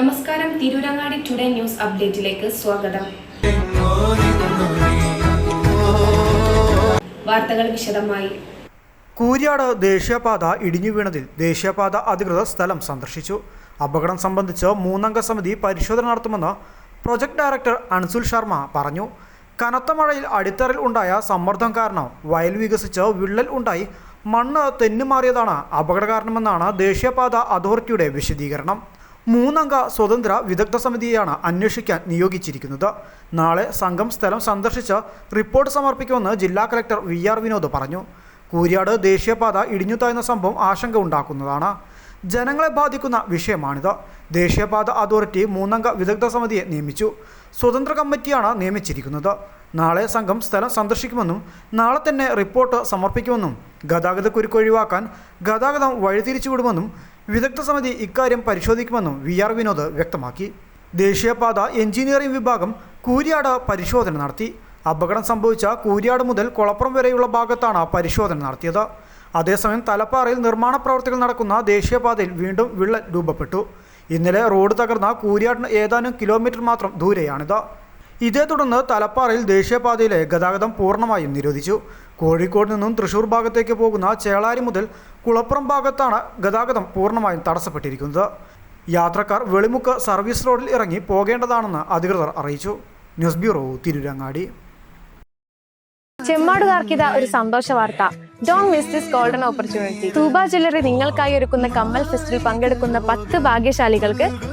നമസ്കാരം. Tirurangadi today news അപ്ഡേറ്റിലേക്ക് സ്വാഗതം. വാർത്തകൾ വിശദമായി. കൂരിയാട് ദേശീയപാത ഇടിഞ്ഞു വീണതിൽ ദേശീയപാത അധികൃതർ സ്ഥലം സന്ദർശിച്ചു. അപകടം സംബന്ധിച്ച് മൂന്നംഗ സമിതി പരിശോധന നടത്തുമെന്ന് പ്രൊജക്ട് ഡയറക്ടർ അൻസുൽ ശർമ്മ പറഞ്ഞു. കനത്ത മഴയിൽ അടിത്തറയിൽ ഉണ്ടായ സമ്മർദ്ദം കാരണം വയൽ വികസിച്ച് വിള്ളൽ ഉണ്ടായി. മണ്ണ് തെന്നുമാറിയതാണ് അപകട കാരണമെന്നാണ് ദേശീയപാത അതോറിറ്റിയുടെ വിശദീകരണം. മൂന്നംഗ സ്വതന്ത്ര വിദഗ്ധ സമിതിയെയാണ് അന്വേഷിക്കാൻ നിയോഗിച്ചിരിക്കുന്നത്. നാളെ സംഘം സ്ഥലം സന്ദർശിച്ച് റിപ്പോർട്ട് സമർപ്പിക്കുമെന്ന് ജില്ലാ കലക്ടർ വി ആർ വിനോദ് പറഞ്ഞു. കൂരിയാട് ദേശീയപാത ഇടിഞ്ഞു താഴ്ന്ന സംഭവം ആശങ്ക ഉണ്ടാക്കുന്നതാണ്. ജനങ്ങളെ ബാധിക്കുന്ന വിഷയമാണിത്. ദേശീയപാത അതോറിറ്റി മൂന്നംഗ വിദഗ്ധ സമിതിയെ നിയമിച്ചു. സ്വതന്ത്ര കമ്മിറ്റിയാണ് നിയമിച്ചിരിക്കുന്നത്. നാളെ സംഘം സ്ഥലം സന്ദർശിക്കുമെന്നും നാളെ തന്നെ റിപ്പോർട്ട് സമർപ്പിക്കുമെന്നും ഗതാഗത കുരുക്ക് ഒഴിവാക്കാൻ ഗതാഗതം വഴിതിരിച്ചുവിടുമെന്നും വിദഗ്ധ സമിതി ഇക്കാര്യം പരിശോധിക്കുമെന്നും വി ആർ വിനോദ് വ്യക്തമാക്കി. ദേശീയപാത എഞ്ചിനീയറിംഗ് വിഭാഗം കൂരിയാട് പരിശോധന നടത്തി. അപകടം സംഭവിച്ച കൂരിയാട് മുതൽ കുളപ്പുറം വരെയുള്ള ഭാഗത്താണ് പരിശോധന നടത്തിയത്. അതേസമയം തലപ്പാറയിൽ നിർമ്മാണ പ്രവർത്തികൾ നടക്കുന്ന ദേശീയപാതയിൽ വീണ്ടും വിള്ളൽ രൂപപ്പെട്ടു. ഇന്നലെ റോഡ് തകർന്ന കൂരിയാടിന് ഏതാനും കിലോമീറ്റർ മാത്രം ദൂരെയാണിത്. ഇതേ തുടർന്ന് തലപ്പാറയിൽ ദേശീയപാതയിലെ ഗതാഗതം പൂർണമായും നിരോധിച്ചു. കോഴിക്കോട് നിന്നും തൃശൂർ ഭാഗത്തേക്ക് പോകുന്ന ചേളാരി മുതൽ കുളപ്പുറം ഭാഗത്താണ് ഗതാഗതം പൂർണമായും തടസ്സപ്പെട്ടിരിക്കുന്നത്. യാത്രക്കാർ വെളിമുക്ക് സർവീസ് റോഡിൽ ഇറങ്ങി പോകേണ്ടതാണെന്ന് അധികൃതർ അറിയിച്ചു. News bureau Tirurangadi. ഇതാ ഒരു സന്തോഷ വാർത്ത. Don't miss this golden opportunity Thooba jewellery നിങ്ങൾക്കായി ഒരുക്കുന്ന കമ്മൽ ഫെസ്റ്റിൽ പങ്കെടുക്കുന്ന പത്ത് ഭാഗ്യശാലികൾക്ക്